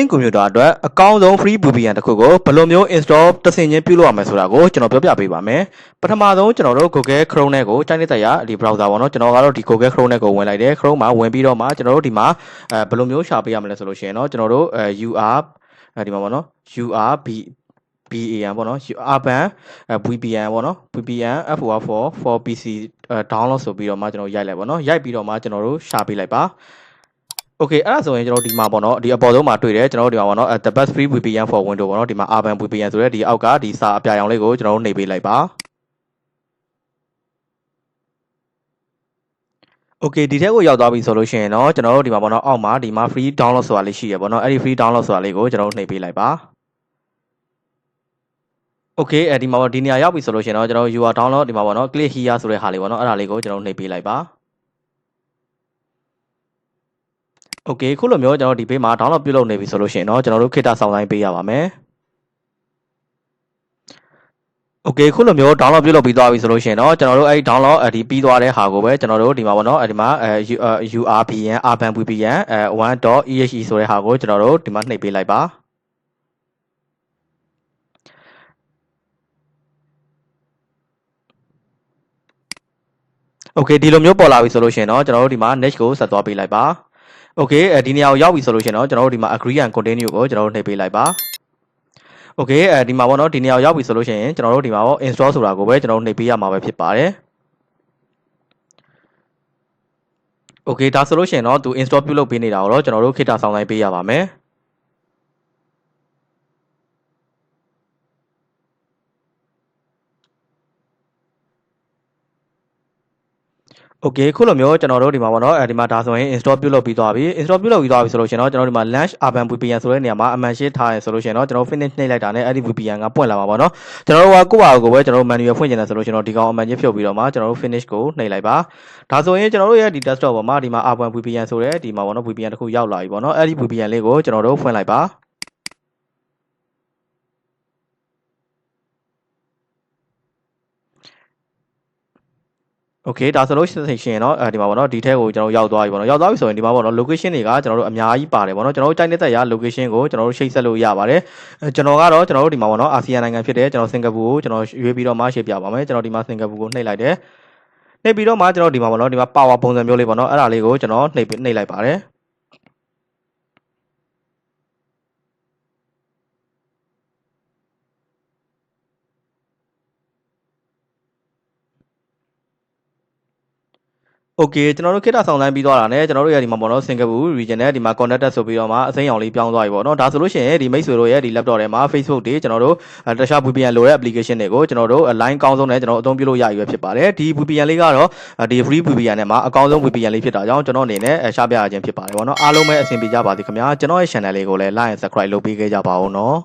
င့်ကွန်ပျူတာအတွက်အကောင်းဆုံး free VPN တစ်ခုကိုဘယ်လိုမျိုး install တစ်ဆင့်ချင်းပြုလုပ်ရမလဲဆိုတာကိုကျွန်တော်ပြောပြပေးပါမယ်ပထမဆုံးကျွန်တော်တို့ Google Chrome နဲ့ကိုတိုင်းတဲ့ရဒီ browser ပေါ့နော်ကျွန်တော်ကတော့ဒီ Google Chrome နဲ့ကိုဝင်လိုက်တယ် Chrome မှာဝင်ပြီးတော့မှကျွန်တော်တို့ဒီမှာအဲဘယ်လိုမျိုးရှာပေးရမလဲဆိုလို့ရှိရင်တော့ကျွန်တော်တို့အဲ UR အဲဒီမှာပေါ့နော် URB BAN ပေါ့နော် Urban VPN ပေါ့နော် VPN FOR4 for PC အဲ download ဆိုပြီးတော့မှကျွန်တော်ရိုက်လိုက်ပေါ့နော်ရိုက်ပြီးတော့မှကျွန်တော်တို့ရှာပေးလိုက်ပါ โอเคအဲ့ဒါဆိုရင်ကျွန်တော်ဒီမှာပေါ့နော်ဒီအပေါ်ဆုံးမှာတွေ့တယ်ကျွန်တော်တို့ဒီမှာပေါ့နော် the best free VPN for window ပေါ့နော်ဒီမှာ urban VPN ဆိုတဲ့ဒီအောက်ကဒီစာအပြရောင်လေးကိုကျွန်တော်တို့နှိပ်ပေးလိုက်ပါโอเคဒီထက်ကိုရောက်သွားပြီဆိုလို့ရှိရင်တော့ကျွန်တော်တို့ဒီမှာပေါ့နော်အောက်မှာဒီမှာ free download ဆိုတာလေးရှိရပေါ့နော်အဲ့ဒီ free download ဆိုတာလေးကိုကျွန်တော်တို့နှိပ်ပေးလိုက်ပါโอเคအဲဒီမှာပေါ့ဒီနေရာရောက်ပြီဆိုလို့ရှိရင်တော့ကျွန်တော် UR download ဒီမှာပေါ့နော် click here ဆိုတဲ့ဟာလေးပေါ့နော်အဲ့ဒါလေးကိုကျွန်တော်တို့နှိပ်ပေးလိုက်ပါ โอเคခုလိုမျိုးကျွန်တော်ဒီဘေးမှာ download ပြုလုပ်နေပြီဆိုလို့ရှိရင်တော့ကျွန်တော်တို့ခေတ္တဆောင်တိုင်းပေးရပါမယ်โอเคခုလိုမျိုး download ပြုလုပ်ပြီးသွားပြီဆိုလို့ရှိရင်တော့ကျွန်တော်တို့အဲ့ဒီ download အဲဒီပြီးသွားတဲ့ဟာကိုပဲကျွန်တော်တို့ဒီမှာပေါ့နော်အဲဒီမှာအဲ URVN Urban VPN အဲ 1.exe ဆိုတဲ့ဟာကိုကျွန်တော်တို့ဒီမှာနှိပ်ပေးလိုက်ပါโอเคဒီလိုမျိုးပေါ်လာပြီဆိုလို့ရှိရင်တော့ကျွန်တော်တို့ဒီမှာ next ကိုဆက်သွားပေးလိုက်ပါ โอเคအဲဒီနေရာကိုရောက်ပြီဆိုလို့ရှိရင်တော့ကျွန်တော်တို့ဒီမှာ agree and continue ကိုကျွန်တော်တို့နှိပ်ပေးလိုက်ပါโอเคအဲဒီမှာပေါ့နော်ဒီနေရာကိုရောက်ပြီဆိုလို့ရှိရင်ကျွန်တော်တို့ဒီမှာပေါ့ install ဆိုတာကိုပဲကျွန်တော်တို့နှိပ်ပေးရမှာပဲဖြစ်ပါတယ်โอเคဒါဆိုလို့ရှိရင်တော့သူ install ပြုလုပ်ပေးနေတာကိုတော့ကျွန်တော်တို့ခေတ္တဆောင်တိုင်းပေးရပါမယ် Okay ခုလိုမျိုးကျွန်တော်တို့ဒီမှာပေါ့နော်အဲဒီမှာဒါဆိုရင် install ပြုတ်လုပ်ပြီးသွားပြီ install ပြုတ်လုပ်ပြီးသွားပြီဆိုလို့ရှင်တော့ကျွန်တော်ဒီမှာ launch urban vpn ဆိုတဲ့နေရာမှာအမှန်ရှင်းထားရဆိုလို့ရှင်တော့ကျွန်တော် finish နှိပ်လိုက်တာနဲ့အဲဒီ vpn ကပွင့်လာမှာပေါ့နော်ကျွန်တော်တို့ကကိုယ့်ဟာကိုယ်ပဲကျွန်တော်တို့ manual ဖွင့်ကျင်တယ်ဆိုလို့ရှင်တော့ဒီကောင်အမှန်ရှင်းဖြုတ်ပြီးတော့မှကျွန်တော်တို့ finish ကိုနှိပ်လိုက်ပါဒါဆိုရင်ကျွန်တော်တို့ရဲ့ဒီ desktop ပေါ်မှာဒီမှာ urban vpn ဆိုတဲ့ဒီမှာပေါ့နော် vpn တစ်ခုရောက်လာပြီပေါ့နော်အဲဒီ vpn လေးကိုကျွန်တော်တို့ဖွင့်လိုက်ပါ โอเคဒါဆိုလို့ရှိရင်တော့အဲဒီမှာပေါ့နော်ဒီထဲကိုကျွန်တော်ရောက်သွားပြီပေါ့နော်ရောက်သွားပြီဆိုရင်ဒီမှာပေါ့နော် location တွေကကျွန်တော်တို့အများကြီးပါတယ်ပေါ့နော်ကျွန်တော်တို့တိုက်နေတဲ့ရ location ကိုကျွန်တော်တို့ချိတ်ဆက်လို့ရပါတယ်ကျွန်တော်ကတော့ကျွန်တော်တို့ဒီမှာပေါ့နော်အာဆီယံနိုင်ငံဖြစ်တဲ့ကျွန်တော်စင်ကာပူကိုကျွန်တော်ရွေးပြီးတော့မှရှေ့ပြပါမယ်ကျွန်တော်ဒီမှာစင်ကာပူကိုနှိပ်လိုက်တယ်နှိပ်ပြီးတော့မှကျွန်တော်ဒီမှာပေါ့နော်ဒီမှာ power ပုံစံမျိုးလေးပေါ့နော်အဲ့ဒါလေးကိုကျွန်တော်နှိပ်နှိပ်လိုက်ပါတယ် โอเคကျွန်တော်တို့ခေတ္တဆောင်တိုင်းပြီးသွားတာနဲ့ကျွန်တော်တို့ရဲ့ဒီမှာပေါ့နော်စင်ကာပူ region နဲ့ဒီမှာ connected ဆိုပြီးတော့မှအစိမ်းအောင်လေးပြောင်းသွားပြီပေါ့နော်ဒါဆိုလို့ရှိရင်ဒီမိတ်ဆွေတို့ရဲ့ဒီ laptop ထဲမှာ Facebook တွေကျွန်တော်တို့တခြား VPN လိုတဲ့ application တွေကိုကျွန်တော်တို့ line ကောင်းဆုံးနဲ့ကျွန်တော်အသုံးပြုလို့ရရွယ်ဖြစ်ပါတယ်ဒီ VPN လေးကတော့ဒီ free VPN နဲ့မှာအကောင်းဆုံး VPN လေးဖြစ်တာကြောင့်ကျွန်တော်အနေနဲ့ရှားပြရခြင်းဖြစ်ပါတယ်ပေါ့နော်အားလုံးပဲအဆင်ပြေကြပါသည်ခင်ဗျာကျွန်တော်ရဲ့ channel လေးကိုလည်း like and subscribe လုပ်ပေးခဲ့ကြပါဦးနော်